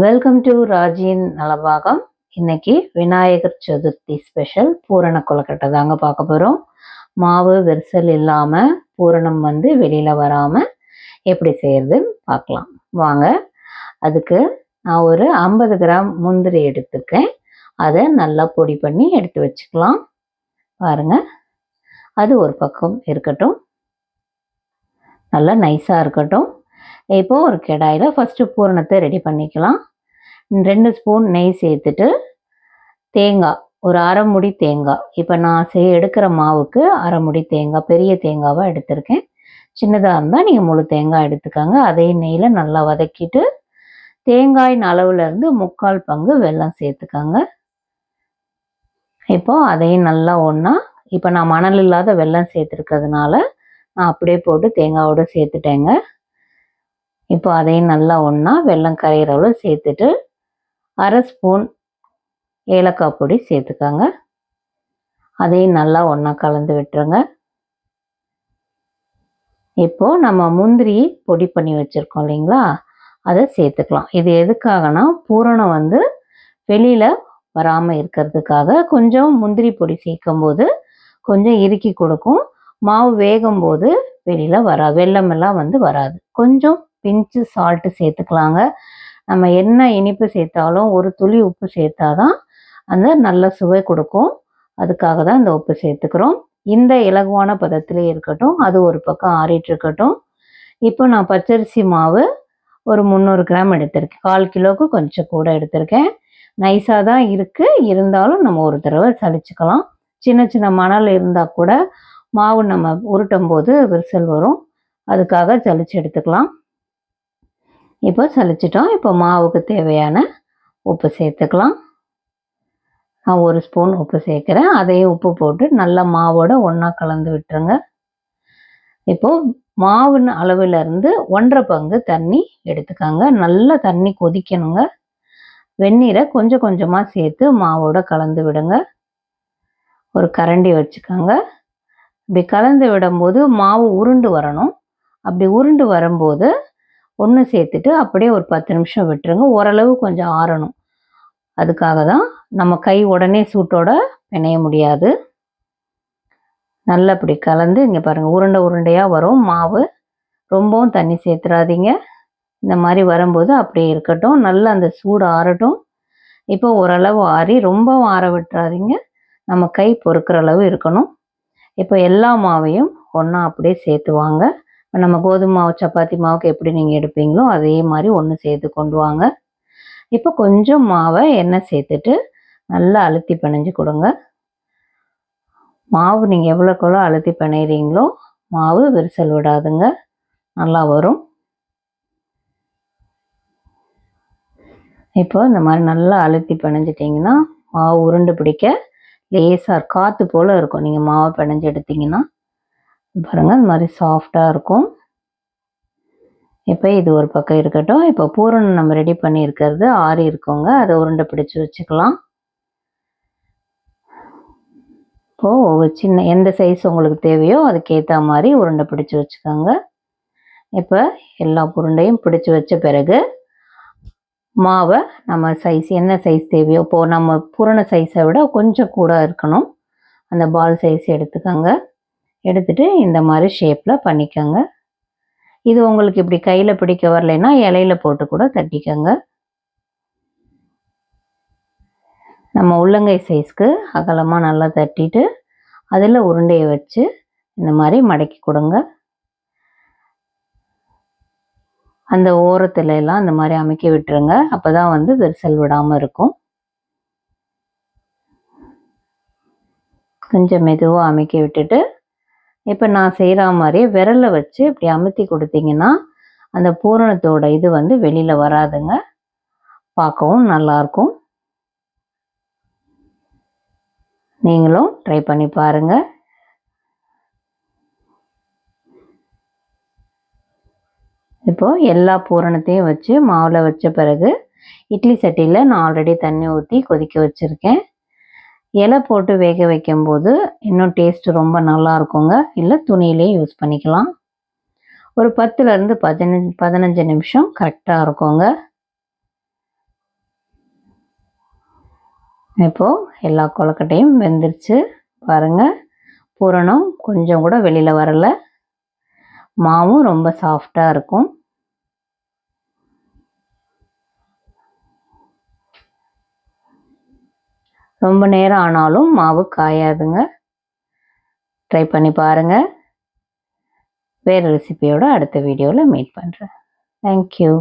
Welcome to ராஜின் Nalabagam. இன்னைக்கு Vinayagar Chaturthi special பூரண கொலக்கட்டை தாங்க பார்க்க போகிறோம் மாவு விரிசல் இல்லாமல் பூரணம் வந்து வெளியில் வராமல் எப்படி செய்யறதுன்னு பார்க்கலாம். வாங்க அதுக்கு நான் ஒரு ஐம்பது கிராம் முந்திரி எடுத்துக்கேன் அதை நல்லா பொடி பண்ணி எடுத்து வச்சுக்கலாம். பாருங்க அது ஒரு பக்கம் இருக்கட்டும். நல்லா நைஸாக இருக்கட்டும். இப்போ ஒரு கடாயில் ஃபஸ்ட்டு பூரணத்தை ரெடி பண்ணிக்கலாம். ரெண்டு ஸ்பூன் நெய் சேர்த்துட்டு தேங்காய் ஒரு அரை முடி தேங்காய். இப்போ நான் செய் எடுக்கிற மாவுக்கு அரை முடி தேங்காய் பெரிய தேங்காவாக எடுத்திருக்கேன். சின்னதாக இருந்தால் நீங்கள் முழு தேங்காய் எடுத்துக்கோங்க. அதையும் நெய்யில் நல்லா வதக்கிட்டு தேங்காயின் அளவுலேருந்து முக்கால் பங்கு வெல்லம் சேர்த்துக்கோங்க. இப்போ அதையும் நல்லா ஒன்றா இப்போ நான் மணல் இல்லாத வெல்லம் சேர்த்துருக்கிறதுனால நான் அப்படியே போட்டு தேங்காவோட சேர்த்துட்டேங்க. இப்போ அதையும் நல்லா ஒன்றா வெல்லம் கரையிற சேர்த்துட்டு அரை ஸ்பூன் ஏலக்காய் பொடி சேர்த்துக்கோங்க. அதையும் நல்லா ஒன்றா கலந்து விட்டுருங்க. இப்போ நம்ம முந்திரி பொடி பண்ணி வச்சுருக்கோம் இல்லைங்களா? அதை சேர்த்துக்கலாம். இது எதுக்காகனா பூரணம் வந்து வெளியில் வராமல் இருக்கிறதுக்காக கொஞ்சம் முந்திரி பொடி சேர்க்கும் போது கொஞ்சம் இறுக்கி கொடுக்கும். மாவு வேகும் போது வெளியில் வரா வெள்ளமெல்லாம் வந்து வராது. கொஞ்சம் பிஞ்சு சால்ட்டு சேர்த்துக்கலாங்க. நம்ம என்ன இனிப்பு சேர்த்தாலும் ஒரு துளி உப்பு சேர்த்தாதான் அந்த நல்ல சுவை கொடுக்கும். அதுக்காக தான் இந்த உப்பு சேர்த்துக்கிறோம். இந்த இலகுவான பதத்திலே இருக்கட்டும் அது ஒரு பக்கம் ஆறிட்டு இருக்கட்டும். இப்போ நான் பச்சரிசி மாவு ஒரு முந்நூறு கிராம் எடுத்திருக்கேன். கால் கிலோவுக்கு கொஞ்சம் கூட எடுத்திருக்கேன். நைஸாக தான் இருக்குது இருந்தாலும் நம்ம ஒரு தடவை சலிச்சுக்கலாம். சின்ன சின்ன மணல் இருந்தால் கூட மாவு நம்ம உருட்டும் போது விரிசல் வரும். அதுக்காக சளிச்சு எடுத்துக்கலாம். இப்போ சலிச்சிட்டோம். இப்போ மாவுக்கு தேவையான உப்பு சேர்த்துக்கலாம். நான் ஒரு ஸ்பூன் உப்பு சேர்க்குறேன். அதையும் உப்பு போட்டு நல்லா மாவோட ஒன்றா கலந்து விட்டுருங்க. இப்போ மாவுன்னு அளவிலிருந்து ஒன்றரை பங்கு தண்ணி எடுத்துக்கோங்க. நல்லா தண்ணி கொதிக்கணுங்க. வெந்நீரை கொஞ்சம் கொஞ்சமாக சேர்த்து மாவோட கலந்து விடுங்க. ஒரு கரண்டி வச்சுக்கோங்க. இப்படி கலந்து விடும்போது மாவு உருண்டு வரணும். அப்படி உருண்டு வரும்போது ஒன்று சேர்த்துட்டு அப்படியே ஒரு பத்து நிமிஷம் விட்டுருங்க. ஓரளவு கொஞ்சம் ஆறணும். அதுக்காக தான் நம்ம கை உடனே சூட்டோட பிணைய முடியாது. நல்லா இப்படி கலந்து இங்கே பாருங்கள் உருண்டை உருண்டையாக வரும். மாவு ரொம்பவும் தண்ணி சேர்த்துறாதீங்க. இந்த மாதிரி வரும்போது அப்படியே இருக்கட்டும். நல்லா அந்த சூடு ஆறட்டும். இப்போ ஓரளவு ஆறி ரொம்பவும் ஆற விட்டுறாதீங்க. நம்ம கை பொறுக்கிற அளவு இருக்கணும். இப்போ எல்லா மாவையும் ஒன்றா அப்படியே சேர்த்துவாங்க நம்ம கோதுமை மாவு சப்பாத்தி மாவுக்கு எப்படி நீங்கள் எடுப்பீங்களோ அதே மாதிரி ஒன்று சேர்த்து கொண்டு வாங்க. இப்போ கொஞ்சம் மாவை எண்ணெய் சேர்த்துட்டு நல்லா அழுத்தி பிணைஞ்சு கொடுங்க. மாவு நீங்கள் எவ்வளோக்கெவ்வளோ அழுத்தி பிணையிறீங்களோ மாவு விரிசல் விடாதுங்க. நல்லா வரும். இப்போ இந்த மாதிரி நல்லா அழுத்தி பிணைஞ்சிட்டிங்கன்னா மாவு உருண்டு பிடிக்க லேசாக காற்று போல் இருக்கும். நீங்கள் மாவை பிணைஞ்சு எடுத்தீங்கன்னா பாருங்கள் இந்த மாதிரி சாஃப்டாக இருக்கும். இப்போ இது ஒரு பக்கம் இருக்கட்டும். இப்போ பூரணம் நம்ம ரெடி பண்ணி இருக்கிறது ஆறி இருக்கோங்க. அதை உருண்டை பிடிச்சி வச்சுக்கலாம். இப்போது சின்ன எந்த சைஸ் உங்களுக்கு தேவையோ அதுக்கேற்ற மாதிரி உருண்டை பிடிச்சி வச்சுக்கோங்க. இப்போ எல்லா உருண்டையும் பிடிச்சி வச்ச பிறகு மாவை நம்ம சைஸ் என்ன சைஸ் தேவையோ இப்போது நம்ம பூரண சைஸை விட கொஞ்சம் கூட இருக்கணும். அந்த பால் சைஸ் எடுத்துக்கோங்க. எடுத்துட்டு இந்த மாதிரி ஷேப்பில் பண்ணிக்கோங்க. இது உங்களுக்கு இப்படி கையில் பிடிக்க வரலைன்னா இலையில போட்டு கூட தட்டிக்கோங்க. நம்ம உள்ளங்கை சைஸ்க்கு அகலமாக நல்லா தட்டிட்டு அதில் உருண்டையை வச்சு இந்த மாதிரி மடக்கி கொடுங்க. அந்த ஓரத்துல எல்லாம் அந்த மாதிரி அமைக்க விட்டுருங்க. அப்போ தான் வந்து விரிசல் விடாமல் இருக்கும். கொஞ்சம் மெதுவாக அமைக்க விட்டுட்டு இப்போ நான் செய்கிற மாதிரி விரலை வச்சு இப்படி அமுத்தி கொடுத்தீங்கன்னா அந்த பூரணத்தோட இது வந்து வெளியில் வராதுங்க. பார்க்கவும் நல்லாயிருக்கும். நீங்களும் ட்ரை பண்ணி பாருங்கள் இப்போது எல்லா பூரணத்தையும் வச்சு மாவில் வச்ச பிறகு இட்லி சட்டியில் நான் ஆல்ரெடி தண்ணி ஊற்றி கொதிக்க வச்சுருக்கேன். இலை போட்டு வேக வைக்கும்போது இன்னும் டேஸ்ட் ரொம்ப நல்லா இருக்குங்க இல்லை துணியிலே யூஸ் பண்ணிக்கலாம். ஒரு பத்துலேருந்து பதினஞ்சு பதினஞ்சு நிமிஷம் கரெக்டாக இருக்குங்க. இப்போது எல்லா கொழுக்கட்டையும் வெந்துருச்சு. பாருங்கள் பூரணம் கொஞ்சம் கூட வெளியில் வரலை. மாவும் ரொம்ப சாஃப்டாக இருக்கும். ரொம்ப நேரம் ஆனாலும் மாவு காயாதுங்க. ட்ரை பண்ணி பாருங்கள் வேறு ரெசிபியோட அடுத்த வீடியோவில் மீட் பண்ணுறேன் தேங்க்யூ